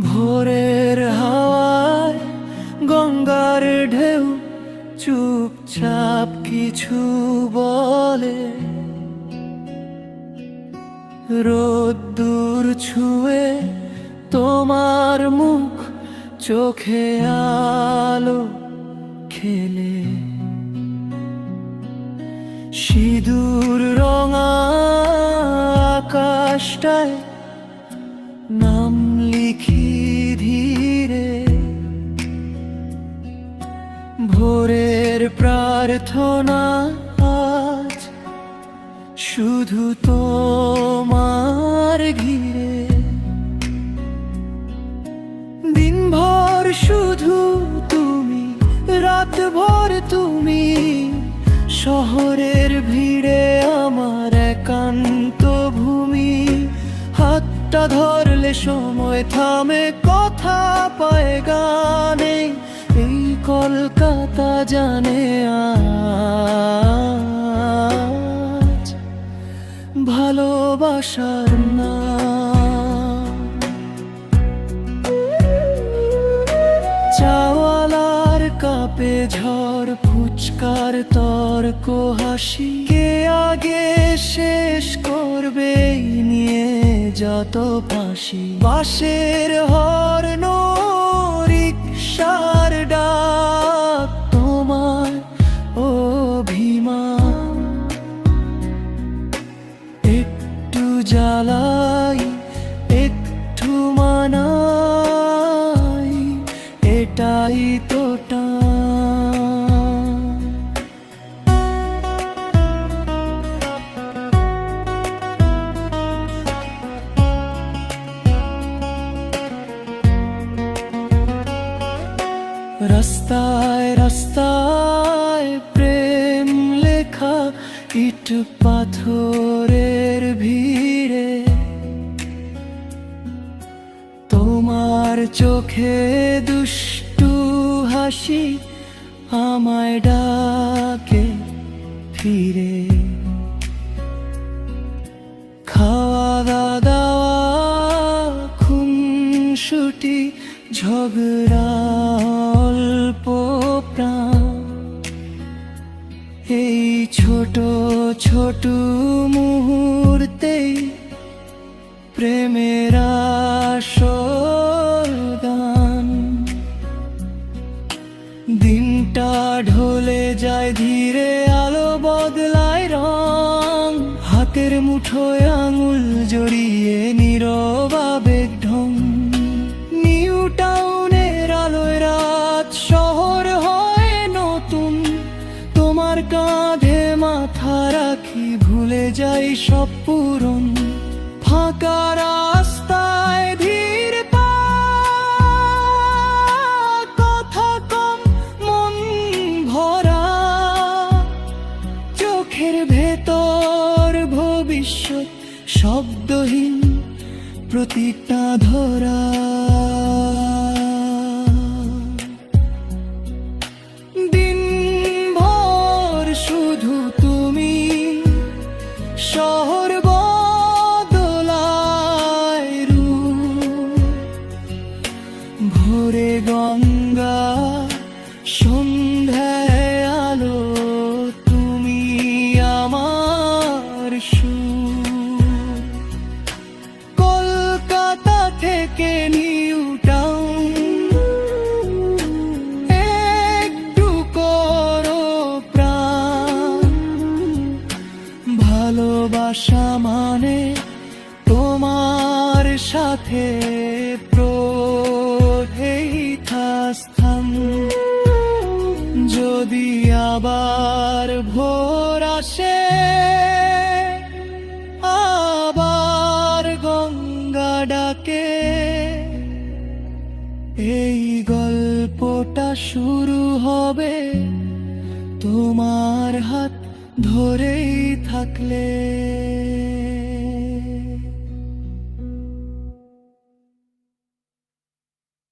ভোরের হাওয়ায় গঙ্গার ঢেউ চুপচাপ কিছু বলে। রোদ্দুর ছুঁয়ে তোমার মুখ চোখে আলো খেলে। সিঁদুর রঙা আকাশটায় ভোরের প্রার্থনা আজ শুধু তোমার ঘিরে। দিনভর শুধু তুমি, রাতভর তুমি, শহরের ভিড়ে আমার একান্ত ভূমি। হাতটা ধরলে সময় থামে, কথা পায় গানে। জানে আজ ভালোবাসার নাম। চাওয়ালার কাপে ঝড়, ফুচকার তর্ক, হাসি। কে আগে শেষ করবে, নিয়ে যত ফাঁসি। বাসের হর্ন জ্বালাই একটু মানাই এটাই তো রাস্তায় রাস্তায় ইট পাথরের ভিড়ে তোমার চোখে দুষ্টু হাসি আমায় ডাকে ফিরে। খাওয়া দাওয়া খুনসুটি, ঝগড়া, অল্প প্রাণ, এই ছোট ছোট মুহূর্তে প্রেমের গান। দিনটা ঢলে যায়, ধীরে আলো বদলায় রং। হাতের মুঠোয় আঙুল জড়িয়ে নীরব আবেগ যাই সব পূরণ। ফাঁকা রাস্তায় ধীর কথা কম, মন ভরা। চোখের ভেতর ভবিষ্যৎ শব্দহীন প্রতিটা ধরা। ভালোবাসা মানে তোমার সাথে স্থান যদি আবার ভোর আসে, আবার গঙ্গা ডাকে। এই গল্পটা শুরু হবে তোমার হাত। ধরেই থাকলে।